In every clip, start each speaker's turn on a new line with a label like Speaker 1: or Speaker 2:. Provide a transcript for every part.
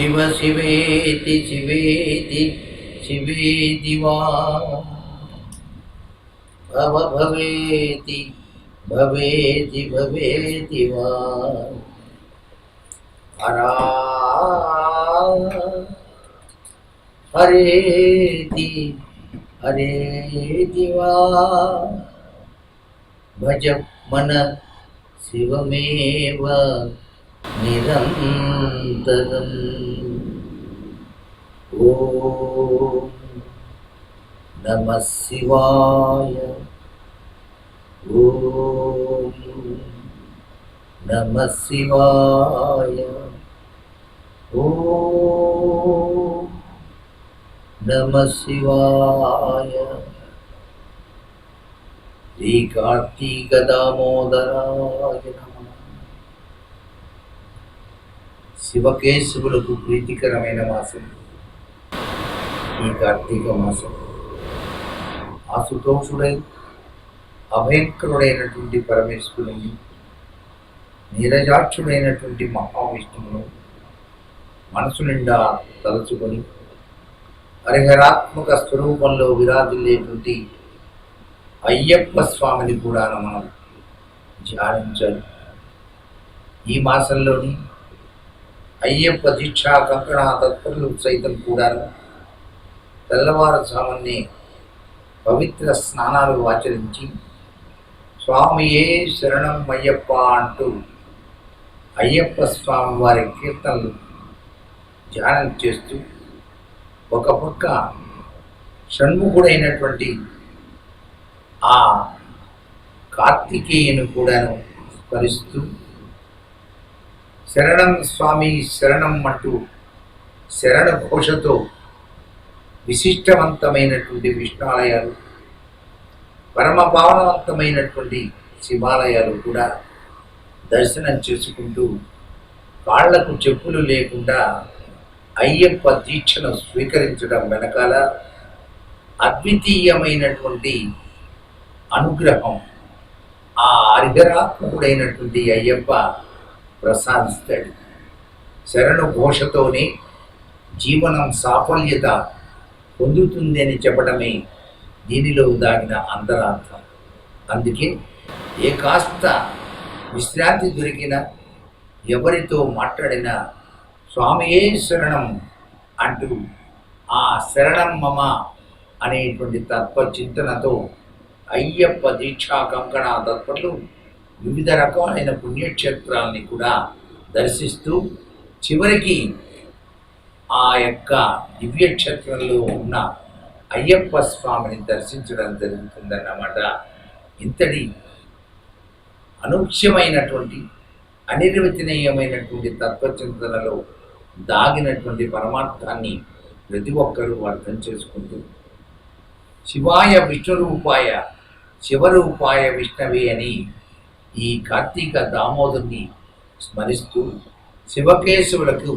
Speaker 1: शिव शिवेति शिवेति शिवेति वा। भव भवेति भवेति भवेति वा। हरा। हरेति हरेति वा। भज मन शिवमेव निरन्तरम्। ఓం నమ శివాయ ఓం నమ శివాయ ఓం నమ శివాయ శ్రీ కార్తీక దామోదరాయ నమః శివకేశవులకు ప్రీతికరమైన మాసం ఈ కార్తీక మాసం. ఆశుతోషుడై అభయంకరుడైనటువంటి పరమేశ్వరుని నీరజాక్షుడైనటువంటి మహావిష్ణువును మనసు నిండా తలుచుకొని హరిహరాత్మక స్వరూపంలో విరాజిల్లేటువంటి అయ్యప్ప స్వామిని కూడా మనం ధ్యానించాలి. ఈ మాసంలోని అయ్యప్ప దీక్షా కంకణ తత్పరులు సైతం కూడా తెల్లవారుజామునే పవిత్ర స్నానాలు ఆచరించి స్వామియే శరణం అయ్యప్ప అంటూ అయ్యప్ప స్వామి వారి కీర్తనలు ధ్యానం చేస్తూ ఒక పక్క షణ్ముఖుడైనటువంటి ఆ కార్తికేయుని కూడాను స్మరిస్తూ శరణం స్వామి శరణం అంటూ శరణ ఘోషతో విశిష్టవంతమైనటువంటి విష్ణాలయాలు పరమ పావనవంతమైనటువంటి శివాలయాలు కూడా దర్శనం చేసుకుంటూ కాళ్ళకు చెప్పులు లేకుండా అయ్యప్ప దీక్షను స్వీకరించడం వెనకాల అద్వితీయమైనటువంటి అనుగ్రహం ఆ హరిహరాత్మకుడైనటువంటి అయ్యప్ప ప్రసాదిస్తాడు. శరణు ఘోషతోనే జీవనం సాఫల్యత పొందుతుంది అని చెప్పడమే దీనిలో దాగిన అంతరార్థం. అందుకే ఏ కాస్త విశ్రాంతి దొరికిన ఎవరితో మాట్లాడినా స్వామియే శరణం అంటూ ఆ శరణం మమ అనేటువంటి తత్వచింతనతో అయ్యప్ప దీక్షా కంకణ తత్పట్లు వివిధ రకాలైన పుణ్యక్షేత్రాలని కూడా దర్శిస్తూ చివరికి ఆ యొక్క దివ్యక్షేత్రంలో ఉన్న అయ్యప్ప స్వామిని దర్శించడం జరుగుతుందన్నమాట. ఇంతటి అనూక్ష్యమైనటువంటి అనిర్వచనీయమైనటువంటి తత్వచింతనలో దాగినటువంటి పరమార్థాన్ని ప్రతి ఒక్కరూ అర్థం చేసుకుంటూ శివాయ విష్ణురూపాయ శివరూపాయ విష్ణవే అని ఈ కార్తీక దామోదరుని స్మరిస్తూ శివకేశవులకు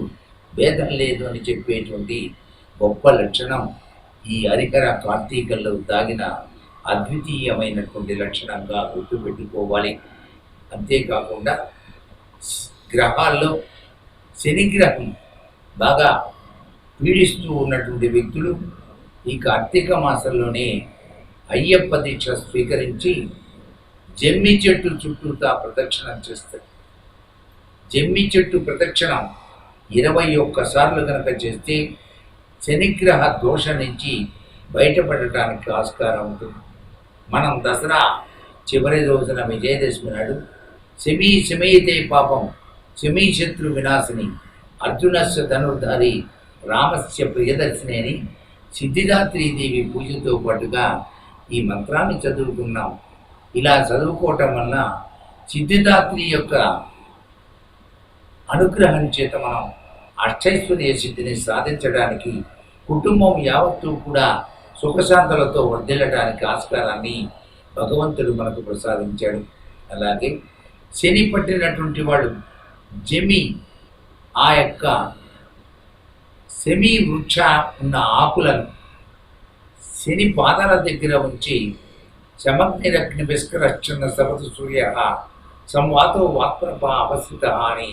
Speaker 1: భేదం లేదు అని చెప్పేటువంటి గొప్ప లక్షణం ఈ హరికర కార్తీకల్లో దాగిన అద్వితీయమైనటువంటి లక్షణంగా గుర్తుపెట్టుకోవాలి. అంతేకాకుండా గ్రహాల్లో శనిగ్రహం బాగా పీడిస్తూ ఉన్నటువంటి వ్యక్తులు ఈ కార్తీక మాసంలోనే అయ్యప్ప దీక్ష స్వీకరించి జమ్మి చెట్టు చుట్టూతా ప్రదక్షిణం చేస్తారు. జమ్మి చెట్టు ప్రదక్షిణం ఇరవై ఒక్కసార్లు కనుక చేస్తే శనిగ్రహ దోష నుంచి బయటపడటానికి ఆస్కారం ఉంటుంది. మనం దసరా చివరి రోజున విజయదశమి నాడు శమీ శమీతే పాపం శమీ శత్రు వినాశిని అర్జునస్య ధనుర్ధారి రామస్య ప్రియదర్శిని అని సిద్ధిదాత్రీదేవి పూజతో పాటుగా ఈ మంత్రాన్ని చదువుకున్నాం. ఇలా చదువుకోవటం వల్ల సిద్ధిదాత్రి యొక్క అనుగ్రహం చేత మనం అష్టైశ్వర్య సిద్ధిని సాధించడానికి కుటుంబం యావత్తూ కూడా సుఖశాంతులతో వర్ధిల్లడానికి ఆస్కారాన్ని భగవంతుడు మనకు ప్రసాదించాడు. అలాగే శని పట్టినటువంటి వాడు జమి ఆ యొక్క సెమి వృక్ష ఉన్న ఆకులను శని పాదాల దగ్గర ఉంచి శమగ్నిరగ్ని విస్కరక్షణ సపతు సూర్య సంవాతో వాత్ప అవస్థిత అని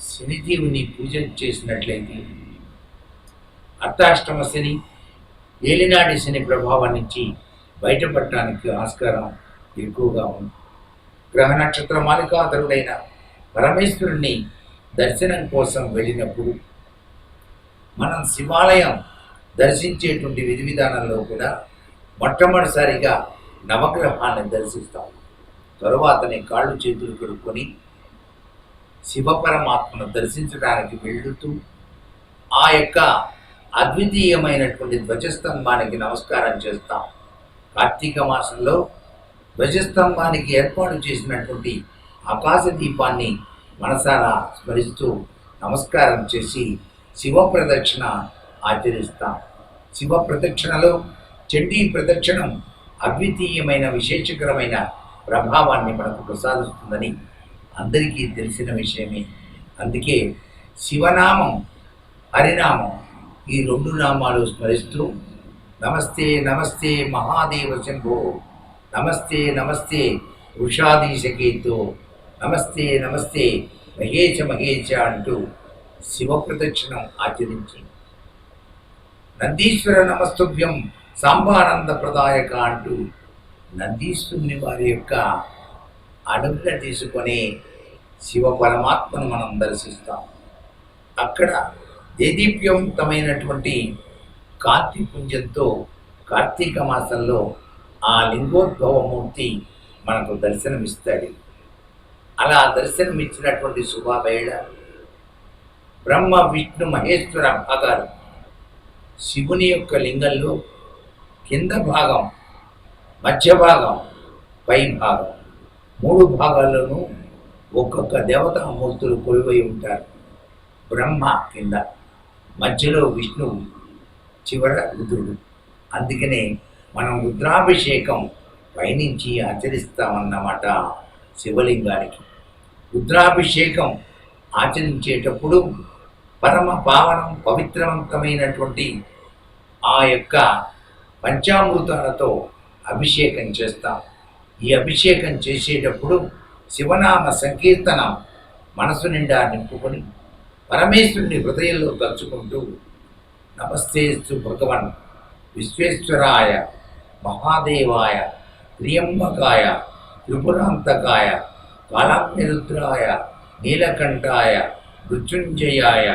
Speaker 1: శనిదేవుని పూజ చేసినట్లయితే అర్ధాష్టమ శని ఏలినాటి శని ప్రభావం నుంచి బయటపడటానికి ఆస్కారం ఎక్కువగా ఉంది. గ్రహ నక్షత్ర మాలికాధరుడైన పరమేశ్వరుణ్ణి దర్శనం కోసం వెళ్ళినప్పుడు మనం శివాలయం దర్శించేటువంటి విధి విధానంలో కూడా మొట్టమొదటిసారిగా నవగ్రహాన్ని దర్శిస్తాం. తరువాతనే కాళ్ళు చేతులు కడుక్కొని శివపరమాత్మను దర్శించడానికి వెళుతూ ఆ యొక్క అద్వితీయమైనటువంటి ధ్వజస్తంభానికి నమస్కారం చేస్తాం. కార్తీక మాసంలో ధ్వజస్తంభానికి ఏర్పాటు చేసినటువంటి ఆకాశ దీపాన్ని మనసారా స్మరిస్తూ నమస్కారం చేసి శివ ప్రదక్షిణ ఆచరిస్తాం. శివ ప్రదక్షిణలో చండీ ప్రదక్షిణం అద్వితీయమైన విశేషకరమైన ప్రభావాన్ని మనకు ప్రసాదిస్తుందని అందరికీ తెలిసిన విషయమే. అందుకే శివనామం హరినామం ఈ రెండు నామాలు స్మరిస్తూ నమస్తే నమస్తే మహాదేవ శంభో నమస్తే నమస్తే వృషాధీశకేతో నమస్తే నమస్తే మహేచ మహేచ అంటూ శివ ప్రదక్షిణం ఆచరించి నందీశ్వర నమస్తుభ్యం సాంబానంద ప్రదాయక అంటూ నందీశ్వరుని వారి యొక్క అడుగున తీసుకొని శివ పరమాత్మను మనం దర్శిస్తాం. అక్కడ దేదీప్యవంతమైనటువంటి కార్తీపుంజంతో కార్తీక మాసంలో ఆ లింగోద్భవమూర్తి మనకు దర్శనమిస్తాడు. అలా దర్శనమిచ్చినటువంటి శుభవేళ బ్రహ్మ విష్ణు మహేశ్వర భాగాలు శివుని యొక్క లింగంలో కింద భాగం మధ్య భాగం పై భాగం. మూడు భాగాల్లోనూ ఒక్కొక్క దేవతామూర్తులు కొలువై ఉంటారు. బ్రహ్మ కింద మధ్యలో విష్ణువు చివర రుద్రుడు. అందుకనే మనం రుద్రాభిషేకం పయనించి ఆచరిస్తామన్నమాట శివలింగానికి. రుద్రాభిషేకం ఆచరించేటప్పుడు పరమ పావనం పవిత్రవంతమైనటువంటి ఆ యొక్క పంచామృతాలతో అభిషేకం చేస్తాం. ఈ అభిషేకం చేసేటప్పుడు శివనామ సంకీర్తన మనసు నిండా నింపుకొని పరమేశ్వరుని హృదయంలో తలుచుకుంటూ నమస్తేస్తు భగవన్ విశ్వేశ్వరాయ మహాదేవాయ త్రియంబకాయ త్రిపురాంతకాయ కాళాగ్నిరుద్రాయ నీలకంఠాయ మృత్యుంజయాయ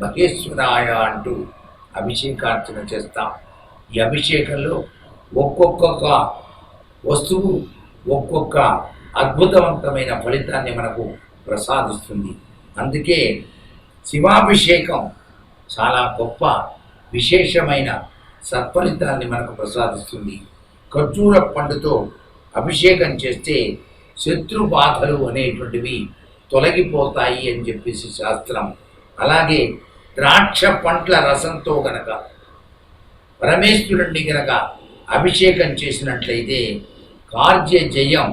Speaker 1: మహేశ్వరాయ అంటూ అభిషేకార్చన చేస్తాం. ఈ అభిషేకంలో ఒక్కొక్క వస్తువు ఒక్కొక్క అద్భుతవంతమైన ఫలితాన్ని మనకు ప్రసాదిస్తుంది. అందుకే శివాభిషేకం చాలా గొప్ప విశేషమైన సత్ఫలితాన్ని మనకు ప్రసాదిస్తుంది. ఖర్జూర పండుతో అభిషేకం చేస్తే శత్రు బాధలు అనేటువంటివి తొలగిపోతాయి అని చెప్పేసి శాస్త్రం. అలాగే ద్రాక్ష పండ్ల రసంతో గనక పరమేశ్వరుణ్ణి గనక అభిషేకం చేసినట్లయితే కార్య జయం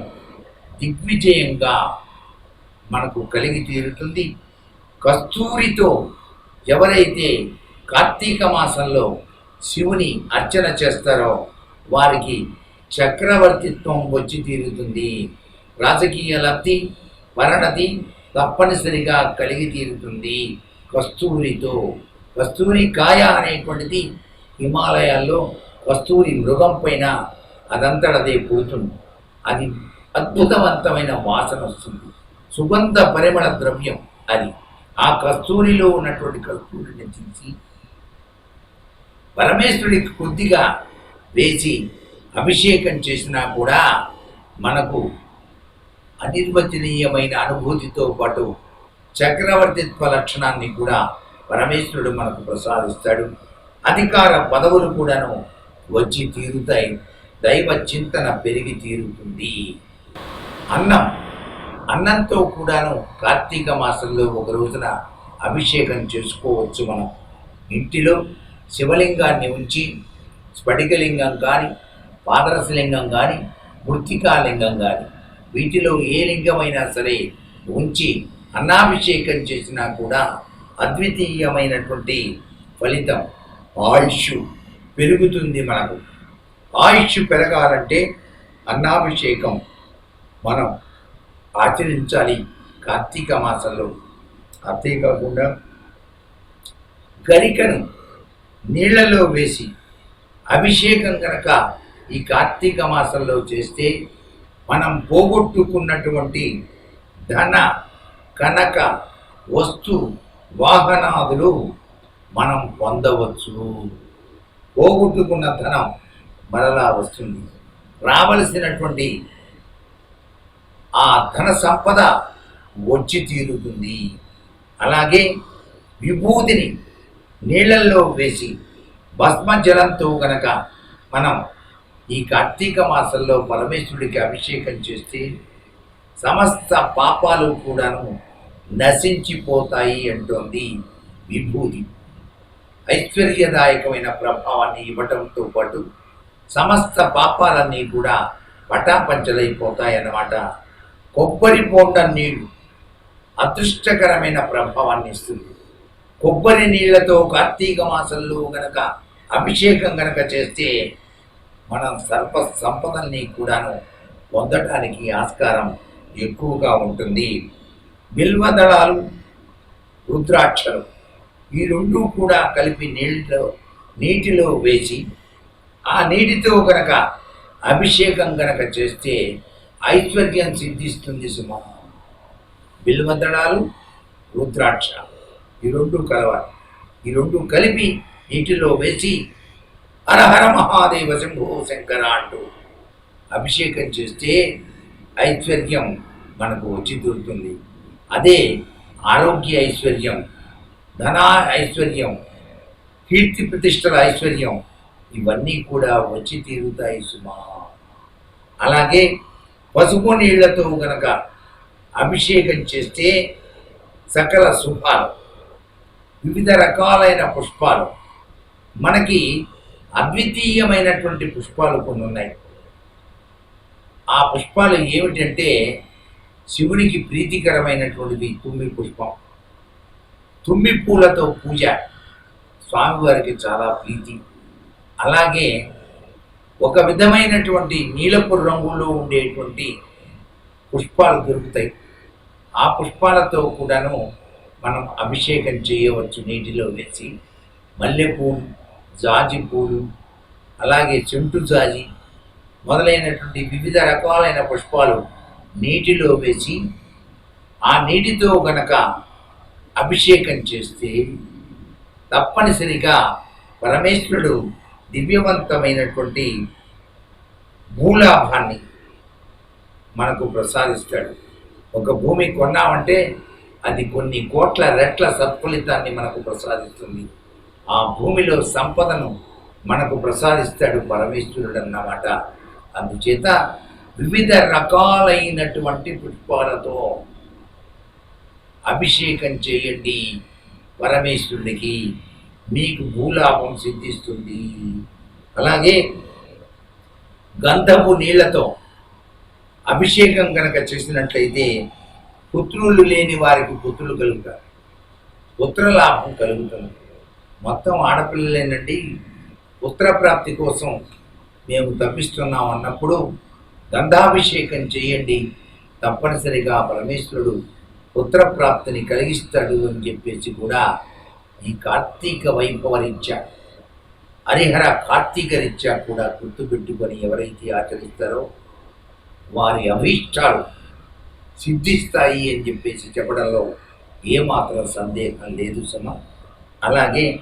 Speaker 1: దిగ్విజయంగా మనకు కలిగి తీరుతుంది. కస్తూరితో ఎవరైతే కార్తీక మాసంలో శివుని అర్చన చేస్తారో వారికి చక్రవర్తిత్వం వచ్చి తీరుతుంది. రాజకీయ లబ్ధి వరణతి తప్పనిసరిగా కలిగి తీరుతుంది కస్తూరితో. కస్తూరి కాయ అనేటువంటిది హిమాలయాల్లో కస్తూరి మృగం పైన అదంతటదే పోతుంది. అది అద్భుతవంతమైన వాసన వస్తుంది. సుగంధ పరిమళ ద్రవ్యం అది. ఆ కస్తూరిలో ఉన్నటువంటి కస్తూరిని తీసి పరమేశ్వరుడికి కొద్దిగా వేసి అభిషేకం చేసినా కూడా మనకు అనిర్వచనీయమైన అనుభూతితో పాటు చక్రవర్తిత్వ లక్షణాన్ని కూడా పరమేశ్వరుడు మనకు ప్రసాదిస్తాడు. అధికార పదవులు కూడాను వచ్చి తీరుతాయి. దైవ చింతన పెరిగి తీరుతుంది. అన్నం అన్నంతో కూడాను కార్తీక మాసంలో ఒక రోజున అభిషేకం చేసుకోవచ్చు మనం. ఇంటిలో శివలింగాన్ని ఉంచి స్ఫటికలింగం కానీ పాదరసలింగం కానీ మృతికాలింగం కానీ వీటిలో ఏ లింగమైనా సరే ఉంచి అన్నాభిషేకం చేసినా కూడా అద్వితీయమైనటువంటి ఫలితం ఆయుష్ పెరుగుతుంది మనకు. ఆయుష్ పెరగాలంటే అన్నాభిషేకం మనం ఆచరించాలి కార్తీక మాసంలో. అంతేకాకుండా గరికను నీళ్ళలో వేసి అభిషేకం కనుక ఈ కార్తీక మాసంలో చేస్తే మనం పోగొట్టుకున్నటువంటి ధన కనక వస్తు వాహనాదులు మనం పొందవచ్చు. పోగొట్టుకున్న ధనం మరలా వస్తుంది. రావలసినటువంటి ఆ ధన సంపద వచ్చి తీరుతుంది. అలాగే విభూతిని నీళ్ళల్లో వేసి భస్మ జలంతో గనక మనం ఈ కార్తీక మాసంలో పరమేశ్వరుడికి అభిషేకం చేస్తే సమస్త పాపాలు కూడాను నశించిపోతాయి అంటోంది విభూతి. ఐశ్వర్యదాయకమైన ప్రభావాన్ని ఇవ్వటంతో పాటు సమస్త పాపాలన్నీ కూడా పటాపంచలైపోతాయన్నమాట కొబ్బరి బోండ నీరు అదృష్టకరమైన ప్రభావాన్ని ఇస్తుంది. కొబ్బరి నీళ్ళతో కార్తీక మాసంలో గనక అభిషేకం గనక చేస్తే మనం సర్ప సంపదల్ని కూడాను పొందటానికి ఆస్కారం ఎక్కువగా ఉంటుంది. బిల్వదళాలు రుద్రాక్షలు ఈ రెండు కూడా కలిపి నీళ్ళలో నీటిలో వేసి ఆ నీటితో గనక అభిషేకం గనక చేస్తే ఐశ్వర్యం సిద్ధిస్తుంది సుమ. బిల్వదళాలు రుద్రాక్ష ఈ రెండు కలవాలి. ఈ రెండు కలిపి నీటిలో వేసి హరహర మహాదేవ శంభో శంకర అంటూ అభిషేకం చేస్తే ఐశ్వర్యం మనకు వచ్చి దొరుకుతుంది అదే ఆరోగ్య ఐశ్వర్యం ధన ఐశ్వర్యం కీర్తి ప్రతిష్టల ఐశ్వర్యం ఇవన్నీ కూడా వచ్చి తీరుతాయి సుమా. అలాగే పసుపు నీళ్ళతో గనక అభిషేకం చేస్తే సకల శుభాలు వివిధ రకాలైన పుష్పాలు మనకి అద్వితీయమైనటువంటి పుష్పాలు కొన్ని ఉన్నాయి. ఆ పుష్పాలు ఏమిటంటే శివునికి ప్రీతికరమైనటువంటిది తుమ్మి పుష్పం. తుమ్మి పూలతో పూజ. స్వామివారికి చాలా ప్రీతి. అలాగే ఒక విధమైనటువంటి నీలపు రంగులో ఉండేటువంటి పుష్పాలు దొరుకుతాయి. ఆ పుష్పాలతో కూడాను మనం అభిషేకం చేయవచ్చు నీటిలో వేసి. మల్లెపూలు జాజి పూలు అలాగే చెంటు జాజి మొదలైనటువంటి వివిధ రకాలైన పుష్పాలు నీటిలో వేసి ఆ నీటితో గనక అభిషేకం చేస్తే తప్పనిసరిగా పరమేశ్వరుడు దివ్యవంతమైనటువంటి భూలాభాన్ని మనకు ప్రసాదిస్తాడు. ఒక భూమి కొన్నామంటే అది కొన్ని కోట్ల రెట్ల సత్ఫలితాన్ని మనకు ప్రసాదిస్తుంది. ఆ భూమిలో సంపదను మనకు ప్రసాదిస్తాడు పరమేశ్వరుడు అన్నమాట అందుచేత వివిధ రకాలైనటువంటి పుష్పాలతో అభిషేకం చేయండి పరమేశ్వరుడికి. మీకు భూలాభం సిద్ధిస్తుంది. అలాగే గంధపు నీళ్ళతో అభిషేకం కనుక చేసినట్లయితే పుత్రులు లేని వారికి పుత్రులు కలుగుతారు. పుత్రలాభం కలుగుతుంది. మొత్తం ఆడపిల్లలేనండి. పుత్రప్రాప్తి కోసం మేము తప్పిస్తున్నాం అన్నప్పుడు గంధాభిషేకం చేయండి. తప్పనిసరిగా పరమేశ్వరుడు పుత్రప్రాప్తిని కలిగిస్తాడు అని చెప్పేసి కూడా ఈ కార్తీక వైభవరీత్యా. హరిహర కార్తీక రీత్యా కూడా గుర్తుపెట్టుకొని ఎవరైతే ఆచరిస్తారో వారి అభీష్టాలు సిద్ధిస్తాయి అని చెప్పేసి చెప్పడంలో ఏమాత్రం సందేహం లేదు సమ. అలాగే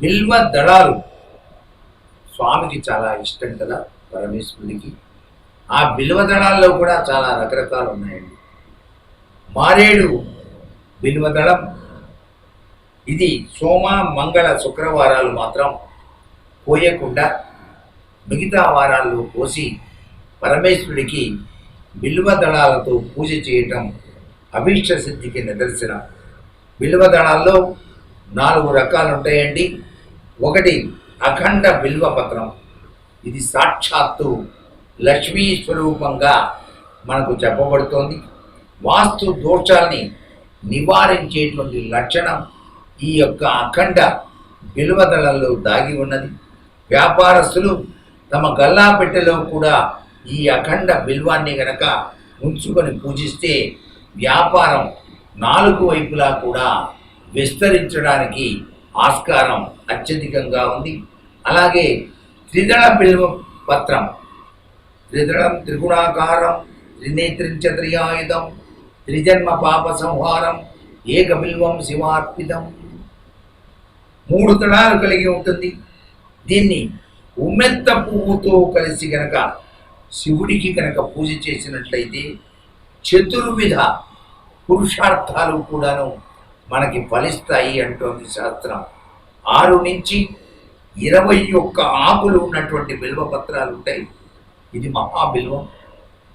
Speaker 1: బిల్వ దళాలు స్వామికి చాలా ఇష్టం కదా పరమేశ్వరుడికి. ఆ బిల్వ దళాల్లో కూడా చాలా రకరకాలు ఉన్నాయండి. మారేడు బిల్వ దళం ఇది సోమ మంగళ శుక్రవారాలు మాత్రం కోయకుండా మిగతా వారాల్లో కోసి పరమేశ్వరుడికి బిల్వ దళాలతో పూజ చేయటం అభీష్ట సిద్ధికి నిదర్శనం. బిల్వ దళాల్లో నాలుగు రకాలు ఉంటాయండి. ఒకటి అఖండ బిల్వ పత్రం. ఇది సాక్షాత్తు లక్ష్మీ స్వరూపంగా మనకు చెప్పబడుతోంది. వాస్తు దోషాల్ని నివారించేటువంటి లక్షణం ఈ యొక్క అఖండ విలువదలలో దాగి ఉన్నది. వ్యాపారస్తులు తమ గల్లా పెట్టెలో కూడా ఈ అఖండ బిల్వాన్ని గనక ఉంచుకొని పూజిస్తే వ్యాపారం నాలుగు వైపులా కూడా విస్తరించడానికి ఆస్కారం అత్యధికంగా ఉంది. అలాగే త్రిదళ బిల్వ పత్రం త్రిదళం త్రిగుణాకారం త్రినేత్రించ త్రియాయుధం త్రిజన్మ పాప సంహారం ఏక బిల్వం శివార్పితం మూడు తడాలు కలిగి ఉంటుంది. దీన్ని ఉమ్మెత్త పువ్వుతో కలిసి గనక శివుడికి కనుక పూజ చేసినట్లయితే చతుర్విధ పురుషార్థాలు కూడాను మనకి ఫలిస్తాయి అంటోంది శాస్త్రం. ఆరు నుంచి ఇరవై ఒక్క ఆకులు ఉన్నటువంటి బిల్వ పత్రాలు ఉంటాయి. ఇది మహాబిల్వం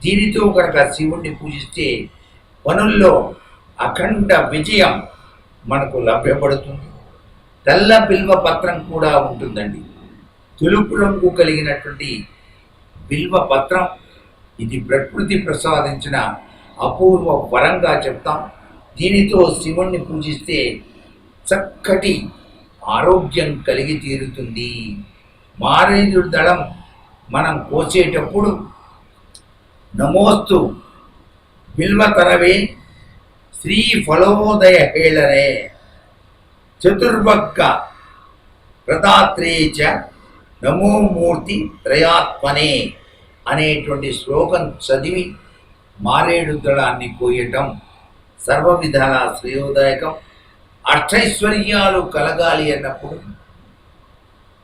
Speaker 1: దీనితో కనుక శివుణ్ణి పూజిస్తే పనుల్లో అఖండ విజయం మనకు లభ్యపడుతుంది. తెల్ల బిల్వ పత్రం కూడా ఉంటుందండి. తెలుపు రంగు కలిగినటువంటి బిల్వ పత్రం ఇది ప్రకృతి ప్రసాదించిన అపూర్వ వరంగా చెప్తాం. దీనితో శివుణ్ణి పూజిస్తే చక్కటి ఆరోగ్యం కలిగి తీరుతుంది. మారేడు దళం మనం కోసేటప్పుడు నమోస్తు బిల్వతరవే శ్రీ ఫలోదయ హేళరే చతుర్భగ్గ ప్రదాత్రే చ నమోమూర్తి త్రయాత్మనే అనేటువంటి శ్లోకం చదివి మారేడు దళాన్ని కోయటం సర్వ విధాల శ్రేయోదాయకం. అష్టైశ్వర్యాలు కలగాలి అన్నప్పుడు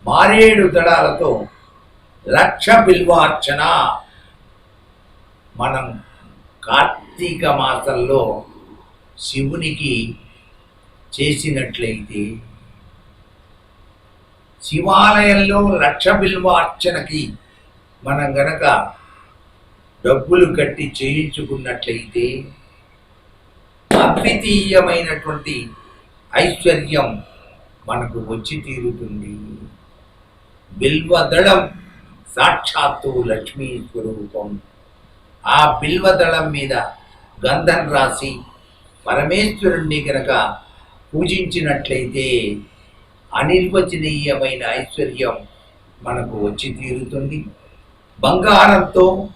Speaker 1: మారేడు దళాలతో లక్ష బిల్వార్చన. మనం కార్తీక మాసంలో శివునికి చేసినట్లయితే శివాలయంలో లక్ష బిల్వార్చనకి మనం గనక డబ్బులు కట్టి చేయించుకున్నట్లయితే అద్వితీయమైనటువంటి ఐశ్వర్యం మనకు వచ్చి తీరుతుంది. బిల్వదళం సాక్షాత్తు లక్ష్మీ స్వరూపం. ఆ బిల్వదళం మీద గంధం రాసి పరమేశ్వరుణ్ణి గనక పూజించినట్లయితే అనిర్వచనీయమైన ఐశ్వర్యం మనకు వచ్చి తీరుతుంది. బంగారంతో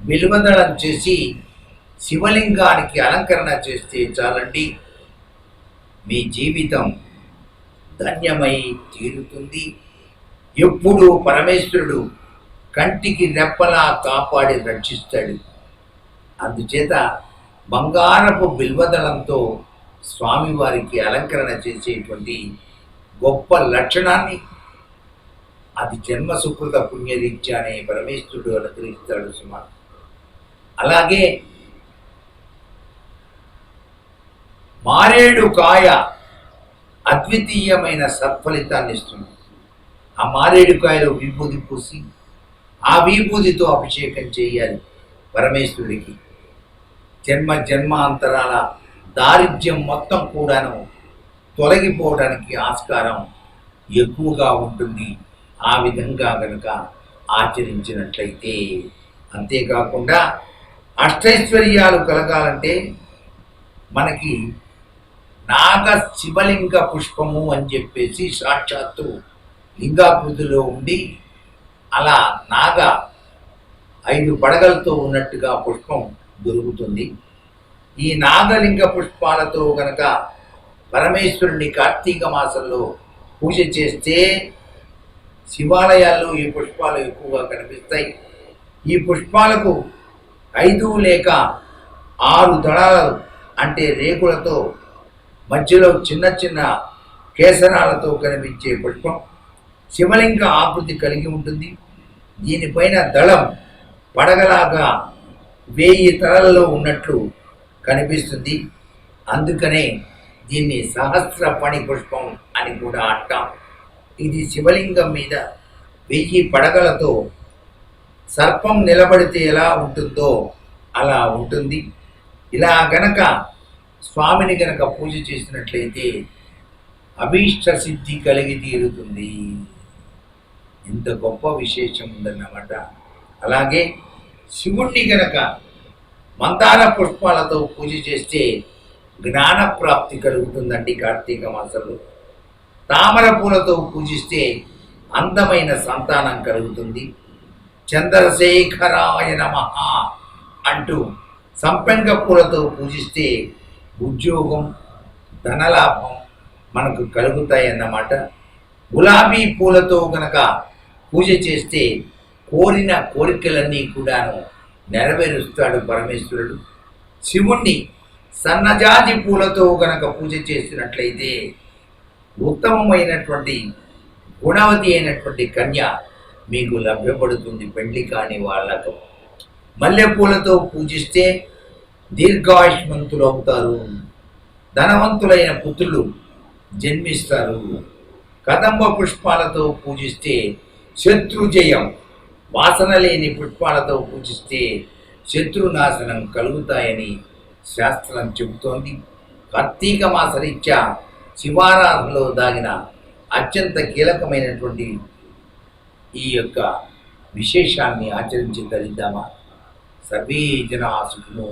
Speaker 1: విలువదళం చేసి శివలింగానికి అలంకరణ చేస్తే చాలండి. మీ జీవితం ధన్యమై తీరుతుంది. ఎప్పుడు పరమేశ్వరుడు కంటికి రెప్పలా కాపాడి రక్షిస్తాడు. అందుచేత బంగారపు బిల్వదళంతో స్వామివారికి అలంకరణ చేసేటువంటి గొప్ప లక్షణాన్ని అది జన్మ సుకృత పుణ్యరీత్యా అనే పరమేశ్వరుడు అనుగ్రహిస్తాడు సుమా అలాగే మారేడు కాయ అద్వితీయమైన సత్ఫలితాన్ని ఇస్తుంది. ఆ మారేడు కాయలో విభూది పూసి ఆ విభూదితో అభిషేకం చేయాలి పరమేశ్వరుడికి. జన్మ జన్మాంతరాల దారిద్ర్యం మొత్తం కూడాను తొలగిపోవడానికి ఆస్కారం ఎక్కువగా ఉంటుంది. ఆ విధంగా గనుక ఆచరించినట్లయితే అంతేకాకుండా అష్టైశ్వర్యాలు కలగాలంటే మనకి నాగ శివలింగ పుష్పము అని చెప్పేసి సాక్షాత్తు లింగాకృతిలో ఉండి అలా నాగ ఐదు పడగలతో ఉన్నట్టుగా పుష్పం దొరుకుతుంది. ఈ నాగలింగ పుష్పాలతో గనక పరమేశ్వరుని కార్తీక మాసంలో పూజ చేస్తే శివాలయాల్లో ఈ పుష్పాలు ఎక్కువగా కనిపిస్తాయి. ఈ పుష్పాలకు ఐదు లేక ఆరు దళాలు అంటే రేకులతో మధ్యలో చిన్న చిన్న కేసరాలతో కనిపించే పుష్పం శివలింగ ఆకృతి కలిగి ఉంటుంది. దీనిపైన దళం పడగలాగా వేయి తలలలో ఉన్నట్లు కనిపిస్తుంది. అందుకనే దీన్ని సహస్ర పణి పుష్పం అని కూడా అంటాం. ఇది శివలింగం మీద వెయ్యి పడగలతో సర్పం నిలబడితే ఎలా ఉంటుందో అలా ఉంటుంది. ఇలా గనక స్వామిని గనక పూజ చేసినట్లయితే అభీష్ట సిద్ధి కలిగి తీరుతుంది. ఇంత గొప్ప విశేషం ఉందన్నమాట. అలాగే శివుణ్ణి గనక మందార పుష్పాలతో పూజ చేస్తే జ్ఞాన ప్రాప్తి కలుగుతుందండి కార్తీక మాసంలో. తామర పూలతో పూజిస్తే అందమైన సంతానం కలుగుతుంది. చంద్రశేఖరాయ నమ అంటూ సంపెంగ పూలతో పూజిస్తే ఉద్యోగం ధనలాభం మనకు కలుగుతాయన్నమాట. గులాబీ పూలతో కనుక పూజ చేస్తే కోరిన కోరికలన్నీ కూడాను నెరవేరుస్తాడు పరమేశ్వరుడు. శివుణ్ణి సన్నజాజి పూలతో గనక పూజ చేసినట్లయితే ఉత్తమమైనటువంటి గుణవతి అయినటువంటి కన్య మీకు లభ్యపడుతుంది పెళ్ళి కాని వాళ్ళకు. మల్లెపూలతో పూజిస్తే దీర్ఘాయుష్మంతులు అవుతారు. ధనవంతులైన పుత్రులు జన్మిస్తారు. కదంబ పుష్పాలతో పూజిస్తే శత్రుజయం వాసన లేని పుష్పాలతో పూజిస్తే శత్రునాశనం కలుగుతాయని శాస్త్రం చెబుతోంది. కార్తీక మాసరీత్యా శివారాధనలో దాగిన అత్యంత కీలకమైనటువంటి ఈ యొక్క విశేషాన్ని ఆచరించి తరిద్దామా సర్వే జనా సుఖినో